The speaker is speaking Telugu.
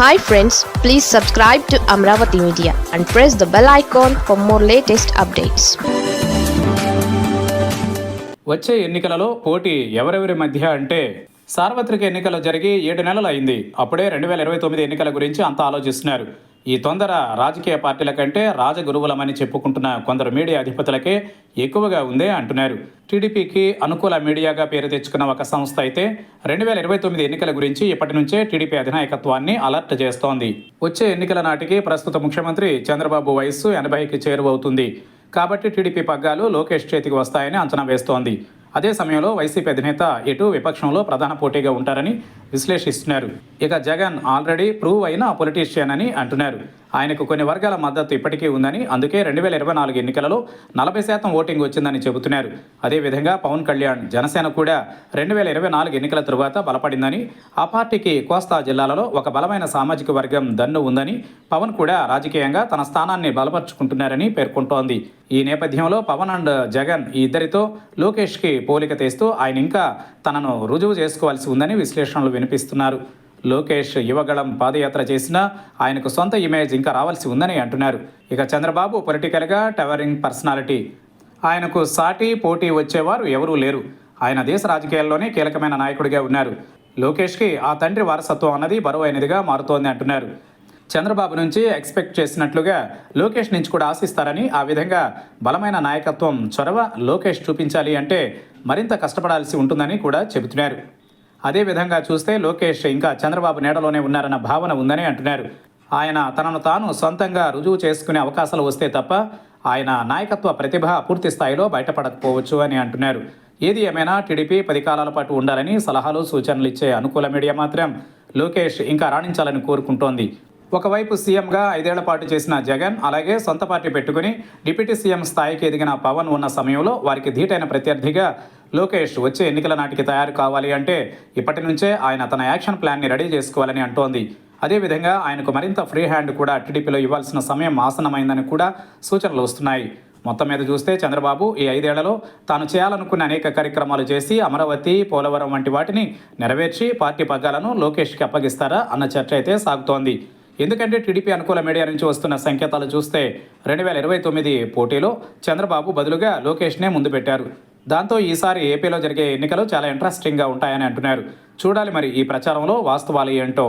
Hi friends please subscribe to Amaravati media and press the bell icon for more latest updates వచ్చే ఎన్నికలలో పోటీ ఎవరెవరి మధ్య అంటే సార్వత్రిక ఎన్నికలు జరిగి ఏడు నెలలు అయింది. అప్పుడే రెండు వేల ఇరవై తొమ్మిది ఎన్నికల గురించి అంతా ఆలోచిస్తున్నారు. ఈ తొందర రాజకీయ పార్టీల కంటే రాజగురువులమని చెప్పుకుంటున్న కొందరు మీడియా అధిపతులకే ఎక్కువగా ఉందే అంటున్నారు. టీడీపీకి అనుకూల మీడియాగా పేరు తెచ్చుకున్న ఒక సంస్థ అయితే రెండు వేల ఇరవై తొమ్మిది ఎన్నికల గురించి ఇప్పటి నుంచే టీడీపీ అధినాయకత్వాన్ని అలర్ట్ చేస్తోంది. వచ్చే ఎన్నికల నాటికి ప్రస్తుత ముఖ్యమంత్రి చంద్రబాబు వయస్సు ఎనభైకి చేరువవుతుంది. కాబట్టి టీడీపీ పగ్గాలు లోకేష్ చేతికి వస్తాయని అంచనా వేస్తోంది. అదే సమయంలో వైసీపీ అధినేత ఎటు విపక్షంలో ప్రధాన పోటీగా ఉంటారని విశ్లేషిస్తున్నారు. ఇక జగన్ ఆల్రెడీ ప్రూవ్ అయిన పొలిటీషియన్ అని అంటున్నారు. ఆయనకు కొన్ని వర్గాల మద్దతు ఇప్పటికీ ఉందని అందుకే రెండు వేల ఇరవై నాలుగు ఎన్నికలలో నలభై శాతం ఓటింగ్ వచ్చిందని చెబుతున్నారు. అదేవిధంగా పవన్ కళ్యాణ్ జనసేన కూడా రెండు వేల ఇరవై నాలుగు ఎన్నికల తరువాత బలపడిందని ఆ పార్టీకి కోస్తా జిల్లాలలో ఒక బలమైన సామాజిక వర్గం దన్ను ఉందని పవన్ కూడా రాజకీయంగా తన స్థానాన్ని బలపరుచుకుంటున్నారని పేర్కొంటోంది. ఈ నేపథ్యంలో పవన్ అండ్ జగన్ ఈ ఇద్దరితో లోకేష్కి పోలిక తెస్తూ ఆయన ఇంకా తనను రుజువు చేసుకోవాల్సి ఉందని విశ్లేషణలు వినిపిస్తున్నారు. లోకేష్ యువగళం పాదయాత్ర చేసినా ఆయనకు సొంత ఇమేజ్ ఇంకా రావాల్సి ఉందని అంటున్నారు. ఇక చంద్రబాబు పొలిటికల్గా టవరింగ్ పర్సనాలిటీ ఆయనకు సాటి పోటీ వచ్చేవారు ఎవరూ లేరు. ఆయన దేశ రాజకీయాల్లోనే కీలకమైన నాయకుడిగా ఉన్నారు. లోకేష్కి ఆ తండ్రి వారసత్వం అన్నది బరువైనదిగా మారుతోంది అంటున్నారు. చంద్రబాబు నుంచి ఎక్స్పెక్ట్ చేసినట్లుగా లోకేష్ నుంచి కూడా ఆశిస్తారని ఆ విధంగా బలమైన నాయకత్వం చొరవ లోకేష్ చూపించాలి అంటే మరింత కష్టపడాల్సి ఉంటుందని కూడా చెబుతున్నారు. అదే విధంగా చూస్తే లోకేష్ ఇంకా చంద్రబాబు నీడలోనే ఉన్నారన్న భావన ఉందని అంటున్నారు. ఆయన తనను తాను సొంతంగా రుజువు చేసుకునే అవకాశాలు వస్తే తప్ప ఆయన నాయకత్వ ప్రతిభ పూర్తి స్థాయిలో బయటపడకపోవచ్చు అని అంటున్నారు. ఏది ఏమైనా టీడీపీ పది కాలాల పాటు ఉండాలని సలహాలు సూచనలు ఇచ్చే అనుకూల మీడియా మాత్రం లోకేష్ ఇంకా రాణించాలని కోరుకుంటోంది. ఒకవైపు సీఎంగా ఐదేళ్ళ పాటు చేసిన జగన్ అలాగే సొంత పార్టీ పెట్టుకుని డిప్యూటీ సీఎం స్థాయికి ఎదిగిన పవన్ ఉన్న సమయంలో వారికి ధీటైన ప్రత్యర్థిగా లోకేష్ వచ్చే ఎన్నికల నాటికి తయారు కావాలి అంటే ఇప్పటి నుంచే ఆయన తన యాక్షన్ ప్లాన్ని రెడీ చేసుకోవాలని అంటోంది. అదేవిధంగా ఆయనకు మరింత ఫ్రీ హ్యాండ్ కూడా టీడీపీలో ఇవ్వాల్సిన సమయం ఆసనమైందని కూడా సూచనలు వస్తున్నాయి. మొత్తం మీద చూస్తే చంద్రబాబు ఈ ఐదేళ్ళలో తాను చేయాలనుకున్న అనేక కార్యక్రమాలు చేసి అమరావతి పోలవరం వంటి వాటిని నెరవేర్చి పార్టీ పగ్గాలను లోకేష్కి అప్పగిస్తారా అన్న చర్చ అయితే సాగుతోంది. ఎందుకంటే టీడీపీ అనుకూల మీడియా నుంచి వస్తున్న సంకేతాలు చూస్తే రెండు వేల ఇరవై తొమ్మిది పోటీలో చంద్రబాబు బదులుగా లోకేష్నే ముందు పెట్టారు. దాంతో ఈసారి ఏపీలో జరిగే ఎన్నికలు చాలా ఇంట్రెస్టింగ్గా ఉంటాయని అంటున్నారు. చూడాలి మరి ఈ ప్రచారంలో వాస్తవాలు ఏంటో.